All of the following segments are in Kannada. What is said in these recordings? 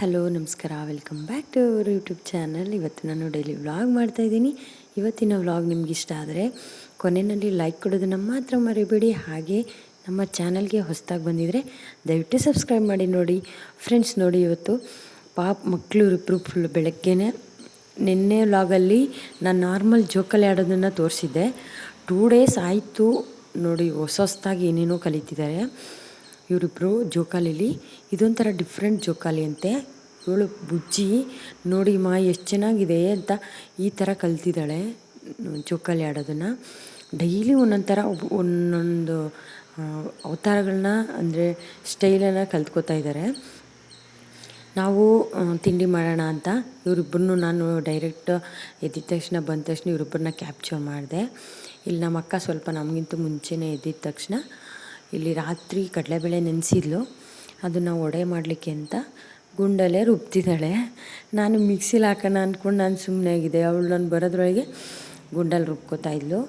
ಹಲೋ, ನಮಸ್ಕಾರ. Welcome back to our YouTube channel ಇವತ್ತು ನಾನು ಡೈಲಿ ವ್ಲಾಗ್ ಮಾಡ್ತಾಯಿದ್ದೀನಿ ಇವತ್ತಿನ ವ್ಲಾಗ್ ನಿಮ್ಗೆ ಇಷ್ಟ ಆದರೆ ಕೊನೆಯಲ್ಲಿ ಲೈಕ್ ಕೊಡೋದನ್ನು ಮಾತ್ರ ಮರಿಬೇಡಿ. ಹಾಗೆ ನಮ್ಮ ಚಾನಲ್ಗೆ ಹೊಸದಾಗಿ ಬಂದಿದ್ದರೆ ದಯವಿಟ್ಟು ಸಬ್ಸ್ಕ್ರೈಬ್ ಮಾಡಿ ನೋಡಿ. ಫ್ರೆಂಡ್ಸ್ ನೋಡಿ ಇವತ್ತು ಪಾಪ್ ಮಕ್ಕಳು ಇಬ್ಬರು ಫುಲ್ ಬೆಳಗ್ಗೆನೆ ನಿನ್ನೆ ವ್ಲಾಗಲ್ಲಿ ನಾನು ನಾರ್ಮಲ್ ಜೋಕಲ್ಲಿ ಆಡೋದನ್ನು ತೋರಿಸಿದ್ದೆ. ಟೂ ಡೇಸ್ ಆಯಿತು ನೋಡಿ ಹೊಸ ಹೊಸದಾಗಿ ಏನೇನೋ ಕಲಿತಿದ್ದಾರೆ. ಇವರಿಬ್ಬರು ಜೋಕಾಲಿಲಿ. ಇದೊಂಥರ ಡಿಫ್ರೆಂಟ್ ಜೋಕಾಲಿ ಅಂತೆ. ಇವಳು ಬುಜ್ಜಿ. ನೋಡಿ ಮಾ, ಎಷ್ಟು ಚೆನ್ನಾಗಿದೆ ಅಂತ ಈ ಥರ ಕಲ್ತಿದ್ದಾಳೆ, ಜೋಕಾಲಿ ಆಡೋದನ್ನು. ಡೈಲಿ ಒಂದೊಂದು ಥರ ಒಂದೊಂದು ಅವತಾರಗಳನ್ನ ಅಂದರೆ ಸ್ಟೈಲನ್ನು ಕಲ್ತ್ಕೋತಾ ಇದ್ದಾರೆ. ನಾವು ತಿಂಡಿ ಮಾಡೋಣ ಅಂತ ಇವರಿಬ್ಬರನ್ನು ನಾನು ಡೈರೆಕ್ಟ್ ಎದ್ದಿದ ತಕ್ಷಣ, ಬಂದ ತಕ್ಷಣ ಇವರಿಬ್ಬರನ್ನ ಕ್ಯಾಪ್ಚರ್ ಮಾಡಿದೆ. ಇಲ್ಲಿ ನಮ್ಮ ಅಕ್ಕ ಸ್ವಲ್ಪ ನಮಗಿಂತ ಮುಂಚೆನೇ ಎದ್ದಿದ ತಕ್ಷಣ. ಇಲ್ಲಿ ರಾತ್ರಿ ಕಡಲೆಬೇಳೆ ನೆನೆಸಿದ್ಲು. ಅದನ್ನು ಒಡೆ ಮಾಡಲಿಕ್ಕೆ ಅಂತ ಗುಂಡಲ್ಲೇ ರುಬ್ತಿದ್ದಾಳೆ. ನಾನು ಮಿಕ್ಸಿಲಿ ಹಾಕೋಣ ಅಂದ್ಕೊಂಡು ನಾನು ಸುಮ್ಮನೆ ಆಗಿದೆ ಅವಳು ನಾನು ಬರೋದ್ರೊಳಗೆ ಗುಂಡಲ್ಲಿ ರುಬ್ಕೋತಾ ಇದ್ಲು.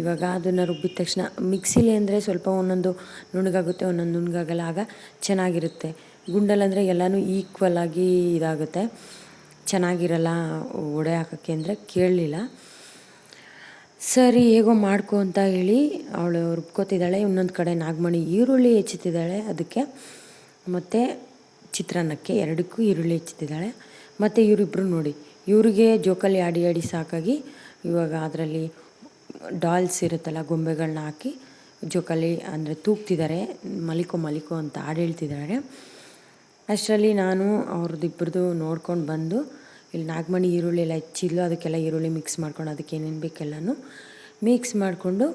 ಇವಾಗ ಅದನ್ನು ರುಬ್ಬಿದ ತಕ್ಷಣ ಮಿಕ್ಸಿಲಿ ಅಂದರೆ ಸ್ವಲ್ಪ ಒಂದೊಂದು ನುಣಗಾಗುತ್ತೆ, ಒಂದೊಂದು ನುಣ್ಣಗಾಗಲ್ಲ ಆಗ ಚೆನ್ನಾಗಿರುತ್ತೆ. ಗುಂಡಲ್ ಅಂದರೆ ಎಲ್ಲನೂ ಈಕ್ವಲ್ ಆಗಿ ಇದಾಗುತ್ತೆ. ಚೆನ್ನಾಗಿರಲ್ಲ ಒಡೆ ಹಾಕೋಕ್ಕೆ ಅಂದರೆ ಕೇಳಲಿಲ್ಲ. ಸರಿ, ಹೇಗೋ ಮಾಡ್ಕೊ ಅಂತ ಹೇಳಿ ಅವಳು ರುಬ್ಕೋತಿದ್ದಾಳೆ. ಇನ್ನೊಂದು ಕಡೆ ನಾಗಮಣಿ ಈರುಳ್ಳಿ ಹೆಚ್ಚುತ್ತಿದ್ದಾಳೆ. ಅದಕ್ಕೆ ಮತ್ತು ಚಿತ್ರಾನ್ನಕ್ಕೆ ಎರಡಕ್ಕೂ ಈರುಳ್ಳಿ ಹೆಚ್ಚುತ್ತಿದ್ದಾಳೆ. ಮತ್ತು ಇವರಿಬ್ಬರು ನೋಡಿ, ಇವರಿಗೆ ಜೋಕಲಿ ಆಡಿ ಆಡಿ ಸಾಕಾಗಿ ಇವಾಗ ಅದರಲ್ಲಿ ಡಾಲ್ಸ್ ಇರುತ್ತಲ್ಲ ಗೊಂಬೆಗಳನ್ನ ಹಾಕಿ ಜೋಕಲಿ ಅಂದರೆ ತೂಗ್ತಿದ್ದಾರೆ. ಮಲಿಕೋ ಮಲಿಕೋ ಅಂತ ಹಾಡು ಹೇಳ್ತಿದ್ದಾರೆ. ಅಷ್ಟರಲ್ಲಿ ನಾನು ಅವ್ರದ್ದು ಇಬ್ಬರದು ನೋಡ್ಕೊಂಡು ಬಂದು ಇಲ್ಲಿ ನಾಗಮಣಿ ಈರುಳ್ಳಿ ಎಲ್ಲ ಹೆಚ್ಚಿದ್ಲು, ಅದಕ್ಕೆಲ್ಲ ಈರುಳ್ಳಿ ಮಿಕ್ಸ್ ಮಾಡ್ಕೊಂಡು ಅದಕ್ಕೆ ಏನೇನು ಬೇಕೆಲ್ಲನೂ ಮಿಕ್ಸ್ ಮಾಡಿಕೊಂಡು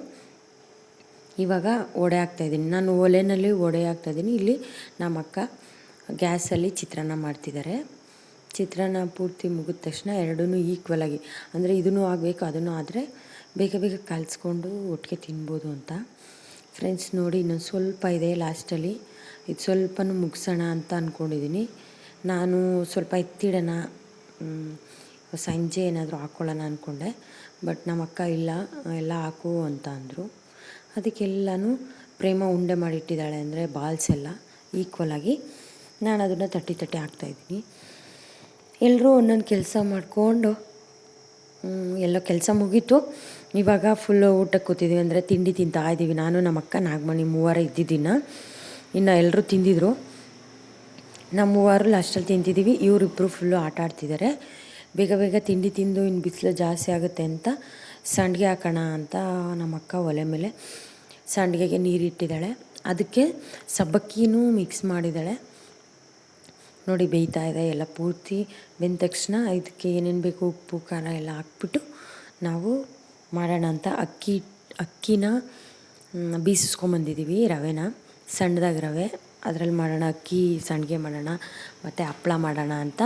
ಇವಾಗ ವಡೆ ಹಾಕ್ತಾಯಿದ್ದೀನಿ ನಾನು ಒಲೆಯಲ್ಲಿ ವಡೆ ಹಾಕ್ತಾಯಿದ್ದೀನಿ ಇಲ್ಲಿ ನಮ್ಮ ಅಕ್ಕ ಗ್ಯಾಸಲ್ಲಿ ಚಿತ್ರಾನ್ನ ಮಾಡ್ತಿದ್ದಾರೆ. ಚಿತ್ರಾನ್ನ ಪೂರ್ತಿ ಮುಗಿದ ತಕ್ಷಣ ಎರಡೂ ಈಕ್ವಲಾಗಿ ಅಂದರೆ ಇದನ್ನು ಆಗಬೇಕು, ಅದನ್ನು ಆದರೆ ಬೇಗ ಬೇಗ ಕಲಿಸ್ಕೊಂಡು ಒಟ್ಟಿಗೆ ತಿನ್ಬೋದು ಅಂತ. ಫ್ರೆಂಡ್ಸ್ ನೋಡಿ ಇನ್ನೊಂದು ಸ್ವಲ್ಪ ಇದೆ ಲಾಸ್ಟಲ್ಲಿ ಇದು ಸ್ವಲ್ಪನೂ ಮುಗಿಸೋಣ ಅಂತ ಅಂದ್ಕೊಂಡಿದ್ದೀನಿ ನಾನು ಸ್ವಲ್ಪ ಎತ್ತಿಡೋಣ ಸಂಜೆ ಏನಾದರೂ ಹಾಕ್ಕೊಳ್ಳೋಣ ಅಂದ್ಕೊಂಡೆ ಬಟ್ ನಮ್ಮ ಅಕ್ಕ ಇಲ್ಲ, ಎಲ್ಲ ಹಾಕು ಅಂತ ಅಂದರು. ಅದಕ್ಕೆಲ್ಲನೂ ಪ್ರೇಮ ಉಂಡೆ ಮಾಡಿಟ್ಟಿದ್ದಾಳೆ ಅಂದರೆ ಬಾಲ್ಸ್ ಎಲ್ಲ ಈಕ್ವಲಾಗಿ ನಾನು ಅದನ್ನು ತಟ್ಟಿ ತಟ್ಟಿ ಹಾಕ್ತಾಯಿದ್ದೀನಿ ಎಲ್ಲರೂ ಒಂದೊಂದು ಕೆಲಸ ಮಾಡಿಕೊಂಡು ಎಲ್ಲೋ ಕೆಲಸ ಮುಗೀತು. ಇವಾಗ ಫುಲ್ಲು ಊಟಕ್ಕೆ ಕೂತಿದ್ದೀವಿ ಅಂದರೆ ತಿಂಡಿ ತಿಂತಾ ಇದ್ದೀವಿ. ನಾನು ನಮ್ಮ ಅಕ್ಕ ನಾಗಮಣಿ ಮೂವರ ಇದ್ದಿದ್ದಿನ ಇನ್ನು ಎಲ್ಲರೂ ತಿಂದಿದ್ರು. ನಾವು ಮೂವರು ಲಾಸ್ಟಲ್ಲಿ ತಿಂತಿದ್ದೀವಿ ಇವರಿಬ್ಬರು ಫುಲ್ಲು ಆಟ ಆಡ್ತಿದ್ದಾರೆ ಬೇಗ ಬೇಗ ತಿಂಡಿ ತಿಂದು ಇನ್ನು ಬಿಸಿಲು ಜಾಸ್ತಿ ಆಗುತ್ತೆ ಅಂತ ಸಂಡಿಗೆ ಹಾಕೋಣ ಅಂತ ನಮ್ಮ ಅಕ್ಕ ಒಲೆ ಮೇಲೆ ಸಂಡಿಗೆಗೆ ನೀರಿಟ್ಟಿದ್ದಾಳೆ ಅದಕ್ಕೆ ಸಬ್ಬಕ್ಕಿನೂ ಮಿಕ್ಸ್ ಮಾಡಿದ್ದಾಳೆ ನೋಡಿ ಬೇಯ್ತಾ ಇದೆ, ಎಲ್ಲ ಪೂರ್ತಿ ಬೆಂದ ತಕ್ಷಣ ಇದಕ್ಕೆ ಏನೇನು ಬೇಕು, ಉಪ್ಪು, ಖಾರ ಎಲ್ಲ ಹಾಕ್ಬಿಟ್ಟು ನಾವು ಮಾಡೋಣ ಅಂತ ಅಕ್ಕಿ, ಅಕ್ಕಿನ ಬೀಸಿಸ್ಕೊಂಬಂದಿದ್ದೀವಿ ರವೆನ, ಸಣ್ಣದಾಗಿ ರವೆ. ಅದರಲ್ಲಿ ಮಾಡೋಣ, ಅಕ್ಕಿ ಸಂಡಿಗೆ ಮಾಡೋಣ, ಮತ್ತು ಹಪ್ಳ ಮಾಡೋಣ ಅಂತ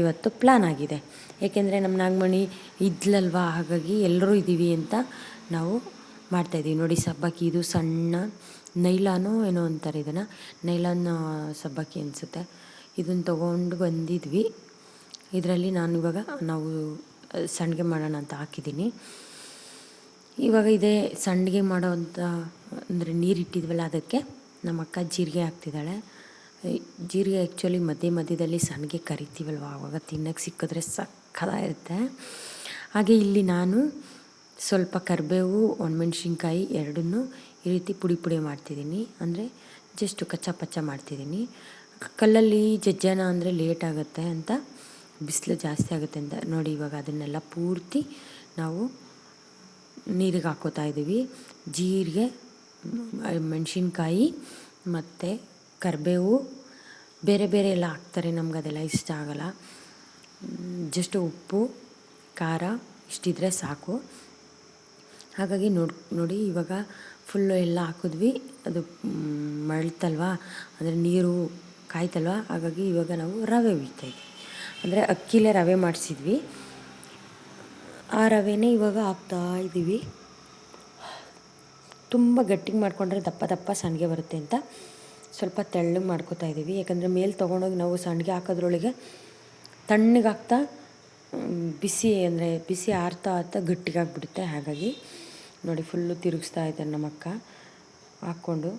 ಇವತ್ತು ಪ್ಲ್ಯಾನ್ ಆಗಿದೆ. ಏಕೆಂದರೆ ನಮ್ಮ ನಾಗಮಣಿ ಇದ್ಲಲ್ವಾ? ಹಾಗಾಗಿ ಎಲ್ಲರೂ ಇದ್ದೀವಿ ಅಂತ ನಾವು ಮಾಡ್ತಾಯಿದ್ದೀವಿ ನೋಡಿ, ಸಬ್ಬಕ್ಕಿ ಇದು ಸಣ್ಣ ನೈಲಾನು ಏನೋ ಅಂತಾರೆ ಇದನ್ನು. ನೈಲಾನ್ ಸಬ್ಬಕ್ಕಿ ಅನಿಸುತ್ತೆ. ಇದನ್ನು ತೊಗೊಂಡು ಬಂದಿದ್ವಿ. ಇದರಲ್ಲಿ ನಾನು ಇವಾಗ ನಾವು ಸಂಡಿಗೆ ಮಾಡೋಣ ಅಂತ ಹಾಕಿದ್ದೀನಿ. ಇವಾಗ ಇದೇ ಸಂಡಿಗೆ ಮಾಡೋವಂಥ ಅಂದರೆ ನೀರಿಟ್ಟಿದ್ವಲ್ಲ ಅದಕ್ಕೆ ನಮ್ಮ ಅಕ್ಕ ಜೀರಿಗೆ ಹಾಕ್ತಿದ್ದಾಳೆ. ಜೀರಿಗೆ ಆ್ಯಕ್ಚುಲಿ ಮಧ್ಯೆ ಮಧ್ಯದಲ್ಲಿ ಸಣ್ಣಗೆ ಕರಿತೀವಲ್ವ? ಆವಾಗ ತಿನ್ನೋಕ್ಕೆ ಸಿಕ್ಕಿದ್ರೆ ಸಕ್ಕದಾಗಿರುತ್ತೆ. ಹಾಗೆ ಇಲ್ಲಿ ನಾನು ಸ್ವಲ್ಪ ಕರಿಬೇವು, ಒಣಮೆಣ್ಸಿನ್ಕಾಯಿ ಎರಡನ್ನೂ ಈ ರೀತಿ ಪುಡಿ ಪುಡಿ ಮಾಡ್ತಿದ್ದೀನಿ. ಅಂದರೆ ಜಸ್ಟ್ ಕಚ್ಚಾ ಪಚ್ಚ ಮಾಡ್ತಿದ್ದೀನಿ. ಕಲ್ಲಲ್ಲಿ ಜಜ್ಜನ ಅಂದರೆ ಲೇಟ್ ಆಗುತ್ತೆ ಅಂತ, ಬಿಸಿಲು ಜಾಸ್ತಿ ಆಗುತ್ತೆ ಅಂತ ನೋಡಿ ಇವಾಗ ಅದನ್ನೆಲ್ಲ ಪೂರ್ತಿ ನಾವು ನೀರಿಗೆ ಹಾಕೋತಾ ಇದ್ದೀವಿ. ಜೀರಿಗೆ ಮೆಣಸಿನ್ಕಾಯಿ ಮತ್ತು ಕರಿಬೇವು, ಬೇರೆ ಬೇರೆ ಎಲ್ಲ ಹಾಕ್ತಾರೆ ನಮ್ಗೆ ಅದೆಲ್ಲ ಇಷ್ಟ ಆಗಲ್ಲ. ಜಸ್ಟ್ ಉಪ್ಪು, ಖಾರ ಇಷ್ಟಿದ್ರೆ ಸಾಕು. ಹಾಗಾಗಿ ನೋಡಿ ನೋಡಿ ಇವಾಗ ಫುಲ್ಲು ಎಲ್ಲ ಹಾಕಿದ್ವಿ. ಅದು ಮಳ್ತಲ್ವ ಅಂದರೆ ನೀರು ಕಾಯ್ತಲ್ವ? ಹಾಗಾಗಿ ಇವಾಗ ನಾವು ರವೆ ಹುಯ್ತಾಯಿದ್ವಿ ಅಂದರೆ ಅಕ್ಕಿಲೇ ರವೆ ಮಾಡಿಸಿದ್ವಿ. ಆ ರವೆನೇ ಇವಾಗ ಹಾಕ್ತಾ ಇದ್ದೀವಿ ತುಂಬ ಗಟ್ಟಿಗೆ ಮಾಡಿಕೊಂಡ್ರೆ ದಪ್ಪ ದಪ್ಪ ಸಂಡಿಗೆ ಬರುತ್ತೆ ಅಂತ ಸ್ವಲ್ಪ ತೆಳ್ಳಗೆ ಮಾಡ್ಕೋತಾ ಇದ್ದೀವಿ. ಯಾಕಂದರೆ ಮೇಲೆ ತೊಗೊಂಡೋಗಿ ನಾವು ಸಂಡಿಗೆ ಹಾಕೋದ್ರೊಳಗೆ ತಣ್ಣಗಾಗ್ತಾ ಬಿಸಿ ಅಂದರೆ ಬಿಸಿ ಆರ್ತಾ ಆರ್ತಾ ಗಟ್ಟಿಗಾಗ್ಬಿಡುತ್ತೆ ಹಾಗಾಗಿ ನೋಡಿ ಫುಲ್ಲು ತಿರುಗಿಸ್ತಾ ಇದ್ದಾರೆ ನಮ್ಮಕ್ಕ ಹಾಕ್ಕೊಂಡು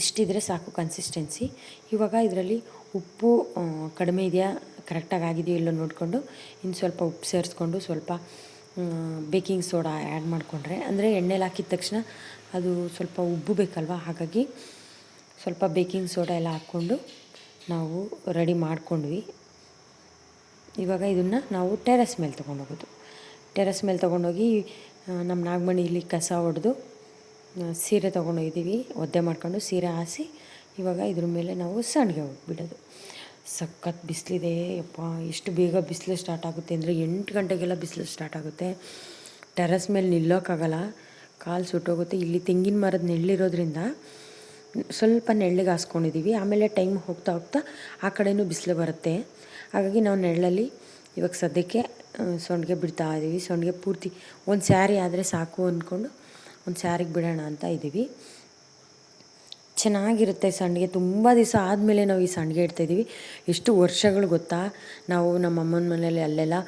ಇಷ್ಟಿದ್ರೆ ಸಾಕು ಕನ್ಸಿಸ್ಟೆನ್ಸಿ ಇವಾಗ ಇದರಲ್ಲಿ ಉಪ್ಪು ಕಡಿಮೆ ಇದೆಯಾ? ಕರೆಕ್ಟಾಗಿ ಆಗಿದೆಯೋ ಇಲ್ಲೋ ನೋಡಿಕೊಂಡು ಇನ್ನು ಸ್ವಲ್ಪ ಉಪ್ಪು ಸೇರಿಸ್ಕೊಂಡು ಸ್ವಲ್ಪ ಬೇಕಿಂಗ್ ಸೋಡಾ ಆ್ಯಡ್ ಮಾಡಿಕೊಂಡ್ರೆ. ಅಂದರೆ ಎಣ್ಣೆಲಿ ಹಾಕಿದ ತಕ್ಷಣ ಅದು ಸ್ವಲ್ಪ ಉಬ್ಬು ಬೇಕಲ್ವ? ಹಾಗಾಗಿ ಸ್ವಲ್ಪ ಬೇಕಿಂಗ್ ಸೋಡಾ ಎಲ್ಲ ಹಾಕ್ಕೊಂಡು ನಾವು ರೆಡಿ ಮಾಡ್ಕೊಂಡ್ವಿ. ಇವಾಗ ಇದನ್ನು ನಾವು ಟೆರೆಸ್ ಮೇಲೆ ತೊಗೊಂಡೋಗೋದು. ಟೆರೆಸ್ ಮೇಲೆ ತೊಗೊಂಡೋಗಿ ನಮ್ಮ ನಾಗಮಣಿ ಇಲ್ಲಿ ಕಸ ಹೊಡೆದು ಸೀರೆ ತೊಗೊಂಡೋಗಿದ್ದೀವಿ. ಒದ್ದೆ ಮಾಡ್ಕೊಂಡು ಸೀರೆ ಹಾಸಿ, ಇವಾಗ ಇದ್ರ ಮೇಲೆ ನಾವು ಸಣ್ಣಗೆ ಬಿಡೋದು ಸಖತ್ ಬಿಸಿಲಿದೆ. ಯಪ್ಪ, ಎಷ್ಟು ಬೇಗ ಬಿಸಿಲು ಸ್ಟಾರ್ಟ್ ಆಗುತ್ತೆ ಅಂದರೆ ಎಂಟು ಗಂಟೆಗೆಲ್ಲ ಬಿಸಿಲು ಸ್ಟಾರ್ಟ್ ಆಗುತ್ತೆ. ಟೆರಸ್ ಮೇಲೆ ನಿಲ್ಲೋಕ್ಕಾಗಲ್ಲ. ಕಾಲು ಸುಟ್ಟೋಗುತ್ತೆ. ಇಲ್ಲಿ ತೆಂಗಿನ ಮರದ ನೆಳ್ಳಿರೋದ್ರಿಂದ ಸ್ವಲ್ಪ ನೆಳ್ಳಿಗೆ ಹಾಸ್ಕೊಂಡಿದ್ದೀವಿ ಆಮೇಲೆ ಟೈಮ್ ಹೋಗ್ತಾ ಹೋಗ್ತಾ ಆ ಕಡೆಯೂ ಬಿಸಿಲು ಬರುತ್ತೆ. ಹಾಗಾಗಿ ನಾವು ನೆರಳಲ್ಲಿ ಇವಾಗ ಸದ್ಯಕ್ಕೆ ಸಂಡಿಗೆ ಬಿಡ್ತಾ ಇದ್ದೀವಿ ಸೊಂಡಿಗೆ ಪೂರ್ತಿ ಒಂದು ಸ್ಯಾರಿ ಆದರೆ ಸಾಕು ಅಂದ್ಕೊಂಡು ಒಂದು ಸ್ಯಾರಿಗೆ ಬಿಡೋಣ ಅಂತ ಇದ್ದೀವಿ ಚೆನ್ನಾಗಿರುತ್ತೆ ಸಂಡಿಗೆ. ತುಂಬ ದಿವಸ ಆದಮೇಲೆ ನಾವು ಈ ಸಂಡಿಗೆ ಇಡ್ತಾಯಿದ್ದೀವಿ ಎಷ್ಟು ವರ್ಷಗಳು ಗೊತ್ತಾ? ನಾವು ನಮ್ಮ ಅಮ್ಮನ ಮನೇಲಿ ಅಲ್ಲೆಲ್ಲ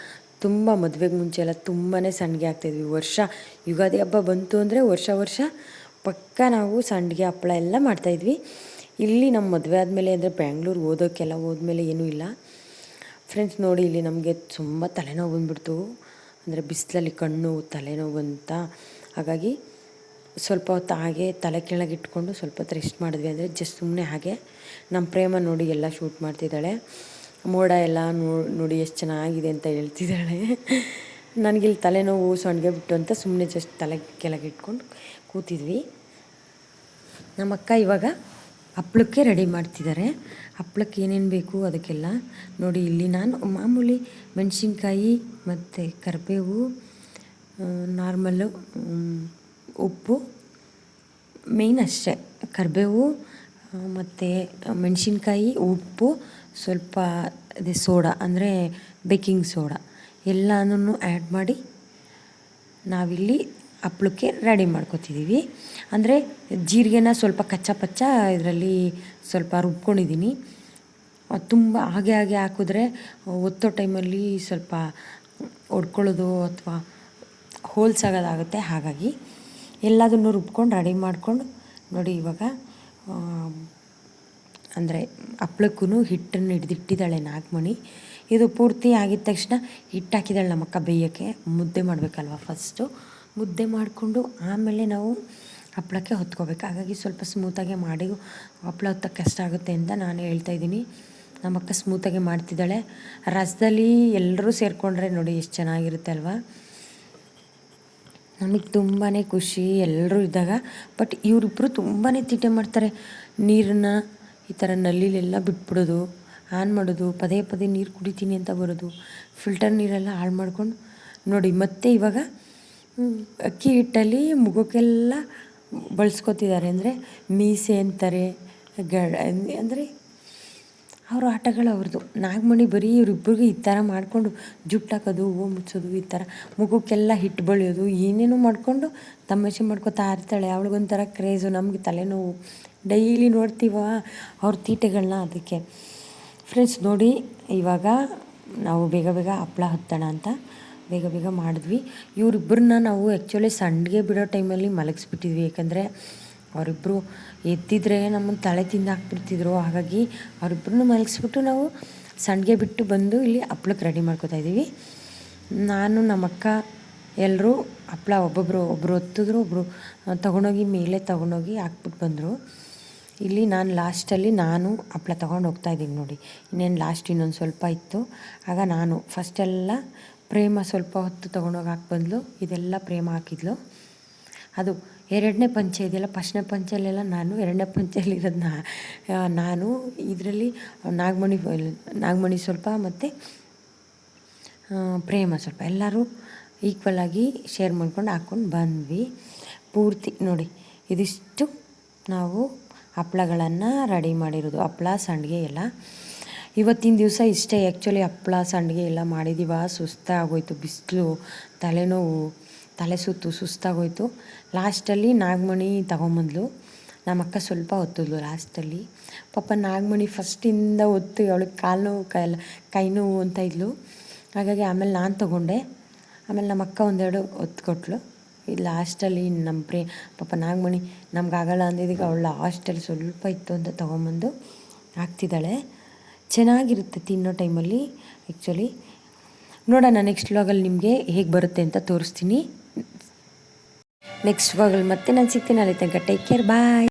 ತುಂಬ ಮದುವೆಗೆ ಮುಂಚೆ ಎಲ್ಲ ತುಂಬಾ ಸಂಡಿಗೆ ಹಾಕ್ತಾಯಿದ್ವಿ ವರ್ಷ, ಯುಗಾದಿ ಹಬ್ಬ ಬಂತು ಅಂದರೆ ವರ್ಷ ವರ್ಷ ಪಕ್ಕ ನಾವು ಸಂಡಿಗೆ ಹಪ್ಪಳ ಎಲ್ಲ ಮಾಡ್ತಾಯಿದ್ವಿ ಇಲ್ಲಿ ನಮ್ಮ ಮದುವೆ ಆದಮೇಲೆ ಅಂದರೆ ಬ್ಯಾಂಗ್ಳೂರ್ಗೆ ಓದೋಕ್ಕೆಲ್ಲ ಹೋದ್ಮೇಲೆ ಏನೂ ಇಲ್ಲ. ಫ್ರೆಂಡ್ಸ್ ನೋಡಿ ಇಲ್ಲಿ ನಮಗೆ ತುಂಬ ತಲೆನೋವು ಬಂದ್ಬಿಡ್ತು. ಅಂದರೆ ಬಿಸಿಲಲ್ಲಿ ಕಣ್ಣು, ತಲೆನೋವು ಅಂತ. ಹಾಗಾಗಿ ಸ್ವಲ್ಪ ಹೊತ್ತು ಹಾಗೆ ತಲೆ ಕೆಳಗೆ ಇಟ್ಕೊಂಡು ಸ್ವಲ್ಪ ಹೊತ್ತು ರೆಸ್ಟ್ ಮಾಡಿದ್ವಿ ಅಂದರೆ ಜಸ್ಟ್ ಸುಮ್ಮನೆ ಹಾಗೆ ನಮ್ಮ ಪ್ರೇಮ ನೋಡಿ ಎಲ್ಲ ಶೂಟ್ ಮಾಡ್ತಿದ್ದಾಳೆ. ಮೋಡ ಎಲ್ಲ ನೋಡಿ ಎಷ್ಟು ಚೆನ್ನಾಗಿದೆ ಅಂತ ಹೇಳ್ತಿದ್ದಾಳೆ. ನನಗಿಲ್ಲಿ ತಲೆನೋವು ಸೊಂಡಿಗೆ ಬಿಟ್ಟು ಅಂತ ಸುಮ್ಮನೆ ಜಸ್ಟ್ ತಲೆ ಕೆಳಗೆ ಇಟ್ಕೊಂಡು ಕೂತಿದ್ವಿ. ನಮ್ಮ ಅಕ್ಕ ಇವಾಗ ಹಪ್ಳಕ್ಕೆ ರೆಡಿ ಮಾಡ್ತಿದ್ದಾರೆ. ಹಪ್ಳಕ್ಕೆ ಏನೇನು ಬೇಕು ಅದಕ್ಕೆಲ್ಲ ನೋಡಿ ಇಲ್ಲಿ ನಾನು ಮಾಮೂಲಿ ಮೆಣಸಿನ್ಕಾಯಿ ಮತ್ತು ಕರಿಬೇವು ನಾರ್ಮಲ್ಲು ಉಪ್ಪು ಮೇಯ್ನ್ ಅಷ್ಟೇ. ಕರಿಬೇವು ಮತ್ತು ಮೆಣಸಿನ್ಕಾಯಿ, ಉಪ್ಪು, ಸ್ವಲ್ಪ ಅದೇ ಸೋಡಾ, ಅಂದರೆ ಬೇಕಿಂಗ್ ಸೋಡಾ. ಎಲ್ಲನೂ ಆ್ಯಡ್ ಮಾಡಿ ನಾವಿಲ್ಲಿ ಹಪ್ಳಕ್ಕೆ ರೆಡಿ ಮಾಡ್ಕೊತಿದ್ದೀವಿ ಅಂದರೆ ಜೀರಿಗೆನ ಸ್ವಲ್ಪ ಕಚ್ಚಾ ಪಚ್ಚ ಇದರಲ್ಲಿ ಸ್ವಲ್ಪ ರುಬ್ಕೊಂಡಿದ್ದೀನಿ ತುಂಬ ಹಾಗೆ ಹಾಗೆ ಹಾಕಿದ್ರೆ ಒತ್ತೋ ಟೈಮಲ್ಲಿ ಸ್ವಲ್ಪ ಒಡ್ಕೊಳ್ಳೋದು ಅಥವಾ ಹೋಲ್ಸಾಗೋದಾಗುತ್ತೆ ಹಾಗಾಗಿ. ಎಲ್ಲದನ್ನು ರುಬ್ಕೊಂಡು ರೆಡಿ ಮಾಡ್ಕೊಂಡು ನೋಡಿ ಇವಾಗ ಅಂದರೆ ಹಪ್ಳಕ್ಕೂ ಹಿಟ್ಟನ್ನು ಹಿಡ್ದಿಟ್ಟಿದ್ದಾಳೆ ನಾಗಮಣಿ. ಇದು ಪೂರ್ತಿ ಆಗಿದ ತಕ್ಷಣ ಹಿಟ್ಟು ಹಾಕಿದಾಳೆ ನಮ್ಮಕ್ಕ ಬೇಯೋಕ್ಕೆ. ಮುದ್ದೆ ಮಾಡಬೇಕಲ್ವ ಫಸ್ಟು ಮುದ್ದೆ ಮಾಡಿಕೊಂಡು ಆಮೇಲೆ ನಾವು ಹಪ್ಪಳಕ್ಕೆ ಹೊತ್ಕೋಬೇಕು. ಹಾಗಾಗಿ ಸ್ವಲ್ಪ ಸ್ಮೂತಾಗೆ ಮಾಡಿ ಹಪ್ಪಳ ಹೊತ್ತಕ್ಕೆ ಕಷ್ಟ ಆಗುತ್ತೆ ಅಂತ ನಾನು ಹೇಳ್ತಾ ಇದ್ದೀನಿ. ನಮ್ಮಕ್ಕ ಸ್ಮೂತಾಗೆ ಮಾಡ್ತಿದ್ದಾಳೆ. ರಸದಲ್ಲಿ ಎಲ್ಲರೂ ಸೇರಿಕೊಂಡ್ರೆ ನೋಡಿ ಎಷ್ಟು ಚೆನ್ನಾಗಿರುತ್ತೆ ಅಲ್ವಾ? ನಮಗೆ ತುಂಬಾ ಖುಷಿ ಎಲ್ಲರೂ ಇದ್ದಾಗ. ಬಟ್ ಇವರಿಬ್ಬರು ತುಂಬಾ ತಿಟ್ಟೆ ಮಾಡ್ತಾರೆ. ನೀರನ್ನ ಈ ಥರ ನಲ್ಲಿಲೆಲ್ಲ ಬಿಟ್ಬಿಡೋದು, ಆನ್ ಮಾಡೋದು, ಪದೇ ಪದೇ ನೀರು ಕುಡಿತೀನಿ ಅಂತ ಬರೋದು. ಫಿಲ್ಟರ್ ನೀರೆಲ್ಲ ಹಾಳು ಮಾಡ್ಕೊಂಡು ನೋಡಿ, ಮತ್ತೆ ಇವಾಗ ಅಕ್ಕಿ ಹಿಟ್ಟಲ್ಲಿ ಮುಖಕ್ಕೆಲ್ಲ ಬಳಸ್ಕೊತಿದ್ದಾರೆ. ಅಂದರೆ ಮೀಸೆ ಅಂತಾರೆ, ಗಡ, ಅಂದರೆ ಅವ್ರ ಆಟಗಳು ಅವ್ರದ್ದು. ನಾಗಮಣಿ ಬರೀ ಇವರಿಬ್ಬರಿಗೂ ಈ ಥರ ಮಾಡಿಕೊಂಡು ಜುಟ್ಟು ಹಾಕೋದು, ಹೂವು ಮುಚ್ಚೋದು ಈ ಥರ. ಮುಖಕ್ಕೆಲ್ಲ ಹಿಟ್ಟು ಬಳಿಯೋದು, ಏನೇನೋ ಮಾಡಿಕೊಂಡು ತಮಾಷೆ ಮಾಡ್ಕೊತಾ ಇರ್ತಾಳೆ. ಅವಳಿಗೊಂಥರ ಕ್ರೇಜು, ನಮಗೆ ತಲೆನೋವು. ಡೈಲಿ ನೋಡ್ತೀವ ಅವ್ರ ತೀಟೆಗಳನ್ನ ಅದಕ್ಕೆ. ಫ್ರೆಂಡ್ಸ್ ನೋಡಿ, ಇವಾಗ ನಾವು ಬೇಗ ಬೇಗ ಹಪ್ಪಳ ಹತ್ತೋಣ ಅಂತ ಬೇಗ ಬೇಗ ಮಾಡಿದ್ವಿ. ಇವರಿಬ್ಬರನ್ನ ನಾವು ಆ್ಯಕ್ಚುಲಿ ಸಂಡಿಗೆ ಬಿಡೋ ಟೈಮಲ್ಲಿ ಮಲಗಿಸ್ಬಿಟ್ಟಿದ್ವಿ. ಯಾಕಂದರೆ ಅವರಿಬ್ಬರು ಎದ್ದಿದ್ರೆ ನಮ್ಮನ್ನು ತಲೆ ತಿಂದು ಹಾಕ್ಬಿಡ್ತಿದ್ರು. ಹಾಗಾಗಿ ಅವರಿಬ್ಬರನ್ನು ಮಲಗಿಸ್ಬಿಟ್ಟು ನಾವು ಸಂಡಿಗೆ ಬಿಟ್ಟು ಬಂದು ಇಲ್ಲಿ ಹಪ್ಳಕ್ಕೆ ರೆಡಿ ಮಾಡ್ಕೋತಾ ಇದ್ದೀವಿ. ನಾನು ನಮ್ಮ ಅಕ್ಕ ಎಲ್ಲರೂ ಹಪ್ಪಳ ಒಬ್ಬೊಬ್ಬರು ಒಬ್ಬರು ಹೊತ್ತಿದ್ರು ಒಬ್ಬರು ತೊಗೊಂಡೋಗಿ ಮೇಲೆ ತೊಗೊಂಡೋಗಿ ಹಾಕ್ಬಿಟ್ಟು ಬಂದರು. ಇಲ್ಲಿ ನಾನು ಲಾಸ್ಟಲ್ಲಿ ನಾನು ಹಪ್ಳ ತೊಗೊಂಡು ಹೋಗ್ತಾ ಇದ್ದೀನಿ ನೋಡಿ. ಇನ್ನೇನು ಲಾಸ್ಟ್ ಇನ್ನೊಂದು ಸ್ವಲ್ಪ ಇತ್ತು. ಆಗ ನಾನು ಫಸ್ಟೆಲ್ಲ ಪ್ರೇಮ ಸ್ವಲ್ಪ ಹೊತ್ತು ತೊಗೊಂಡೋಗಿ ಹಾಕಿ ಬಂದ್ಲು. ಇದೆಲ್ಲ ಪ್ರೇಮ ಹಾಕಿದ್ಲು. ಅದು ಎರಡನೇ ಪಂಚ ಇದೆಯಲ್ಲ ಫಸ್ಟ್ನೇ ಪಂಚಲ್ಲೆಲ್ಲ ನಾನು ಎರಡನೇ ಪಂಚೆಯಲ್ಲಿರೋದು ನಾ ನಾನು ಇದರಲ್ಲಿ ನಾಗಮಣಿ ನಾಗಮಣಿ ಸ್ವಲ್ಪ ಮತ್ತು ಪ್ರೇಮ ಸ್ವಲ್ಪ ಎಲ್ಲರೂ ಈಕ್ವಲ್ ಆಗಿ ಶೇರ್ ಮಾಡ್ಕೊಂಡು ಹಾಕ್ಕೊಂಡು ಬಂದ್ವಿ. ಪೂರ್ತಿ ನೋಡಿ, ಇದಿಷ್ಟು ನಾವು ಹಪ್ಪಳಗಳನ್ನು ರೆಡಿ ಮಾಡಿರೋದು ಹಪ್ಪಳ ಸಂಡಿಗೆ ಎಲ್ಲ. ಇವತ್ತಿನ ದಿವಸ ಇಷ್ಟೇ ಆ್ಯಕ್ಚುಲಿ ಹಪ್ಪಳ ಸಂಡಿಗೆ ಎಲ್ಲ ಮಾಡಿದ್ದೀವ ಸುಸ್ತಾಗೋಯ್ತು, ಬಿಸಿಲು, ತಲೆನೋವು. ತಲೆ ಸುತ್ತು ಸುಸ್ತಾಗೋಯ್ತು. ಲಾಸ್ಟಲ್ಲಿ ನಾಗಮಣಿ ತಗೊಂಬಂದ್ಲು. ನಮ್ಮಕ್ಕ ಸ್ವಲ್ಪ ಒತ್ತಿದ್ಲು ಲಾಸ್ಟಲ್ಲಿ. ಪಾಪ ನಾಗಮಣಿ ಫಸ್ಟಿಂದ ಒತ್ತು ಅವಳಿಗೆ ಕಾಲು ನೋವು, ಕೈ ಕೈ ನೋವು ಅಂತ ಇದ್ಲು. ಹಾಗಾಗಿ ಆಮೇಲೆ ನಾನು ತಗೊಂಡೆ. ಆಮೇಲೆ ನಮ್ಮ ಅಕ್ಕ ಒಂದೆರಡು ಒತ್ತು ಕೊಟ್ಲು. ಇದು ಲಾಸ್ಟಲ್ಲಿ ನಮ್ಮ ಪ್ರೇ ಪಾಪ ನಾಗಮಣಿ ನಮಗಾಗಲ್ಲ ಅಂದಿದ್ದಕ್ಕೆ ಅವಳು ಲಾಸ್ಟಲ್ಲಿ ಸ್ವಲ್ಪ ಇತ್ತು ಅಂತ ತೊಗೊಂಬಂದು ಹಾಕ್ತಿದ್ದಾಳೆ. ಚೆನ್ನಾಗಿರುತ್ತೆ ತಿನ್ನೋ ಟೈಮಲ್ಲಿ ಆ್ಯಕ್ಚುಲಿ ನೋಡೋಣ ನೆಕ್ಸ್ಟ್ ವ್ಲಾಗಲ್ಲಿ ನಿಮಗೆ ಹೇಗೆ ಬರುತ್ತೆ ಅಂತ ತೋರಿಸ್ತೀನಿ. ನೆಕ್ಸ್ಟ್ ವಾಗಲ್ಲಿ ಮತ್ತೆ ನಾನು ಸಿಗ್ತೀನಿ ಅಲ್ಲಿ ತನಕ ಟೇಕ್ ಕೇರ್ ಬಾಯ್